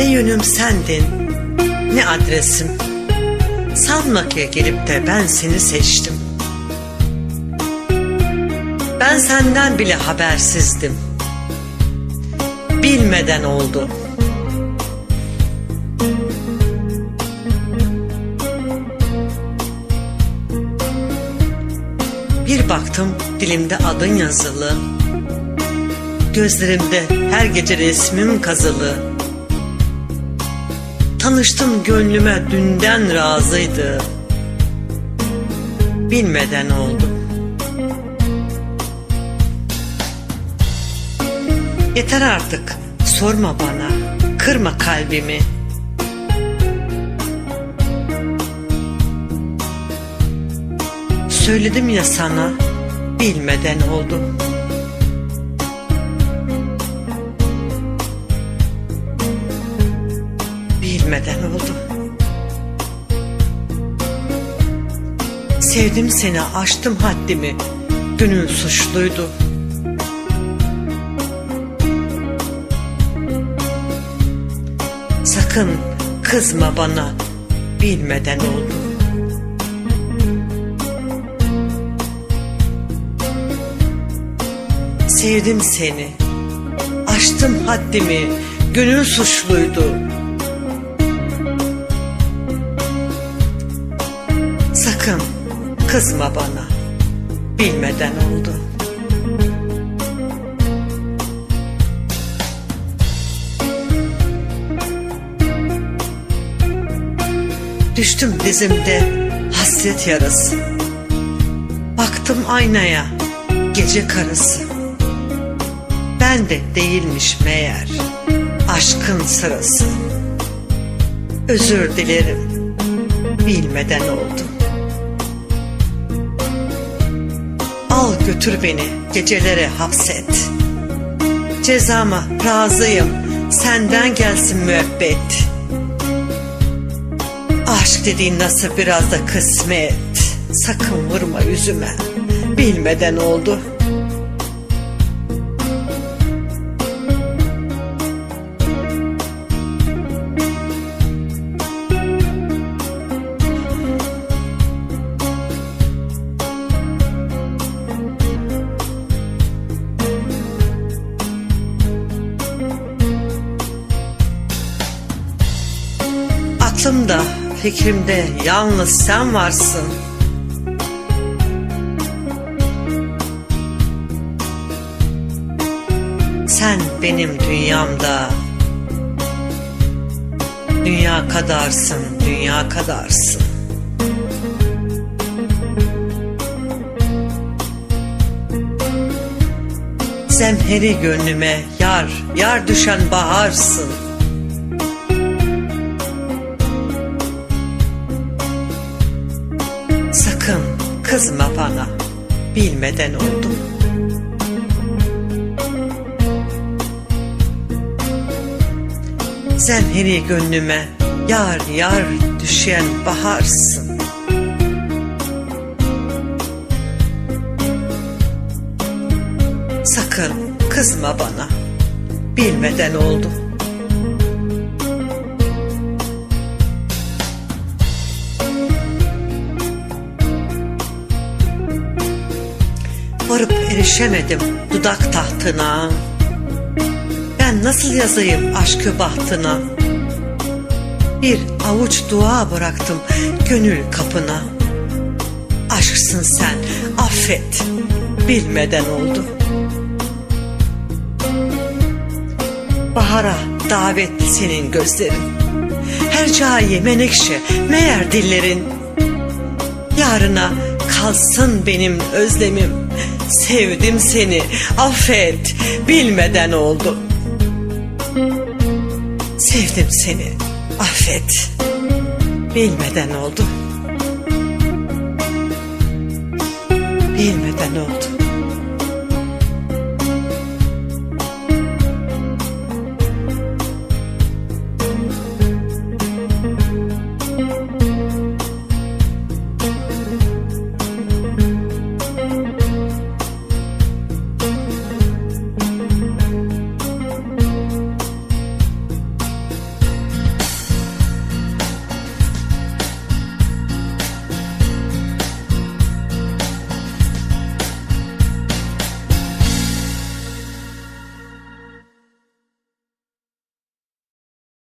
Ne yönüm sendin, ne adresim. Sanma ki gelip de ben seni seçtim. Ben senden bile habersizdim. Bilmeden oldu. Bir baktım dilimde adın yazılı. Gözlerimde her gece resmim kazılı. Tanıştım gönlüme dünden razıydı. Bilmeden oldu. Yeter artık sorma bana, kırma kalbimi. Söyledim ya sana, bilmeden oldu. Bilmeden oldu. Sevdim seni, aştım haddimi. Gönül suçluydu. Sakın kızma bana, bilmeden oldu. Sevdim seni, aştım haddimi, gönül suçluydu. Sakın kızma bana, bilmeden oldu. Düştüm dizimde hasret yarası. Baktım aynaya, gece karısı. Ben de değilmiş meğer, aşkın sırası. Özür dilerim, bilmeden oldu. Al götür beni gecelere hapset. Cezama razıyım, senden gelsin müebbet. Aşk dediğin nasıl biraz da kısmet. Sakın vurma yüzüme, bilmeden oldu. Aklımda, fikrimde yalnız sen varsın. Sen benim dünyamda. Dünya kadarsın, dünya kadarsın. Zemheri gönlüme yar, yar düşen baharsın. Kızma bana, bilmeden oldum. Zemheri gönlüme yar yar düşen baharsın. Sakın kızma bana, bilmeden oldum. Erişemedim dudak tahtına. Ben nasıl yazayım aşkı bahtına? Bir avuç dua bıraktım gönül kapına. Aşksın sen, affet, bilmeden oldu. Bahara davet senin gözlerin. Her cahiye menekşe, meğer dillerin. Yarına kalsın benim özlemim. Sevdim seni, affet, bilmeden oldu. Sevdim seni, affet, bilmeden oldu. Bilmeden oldu.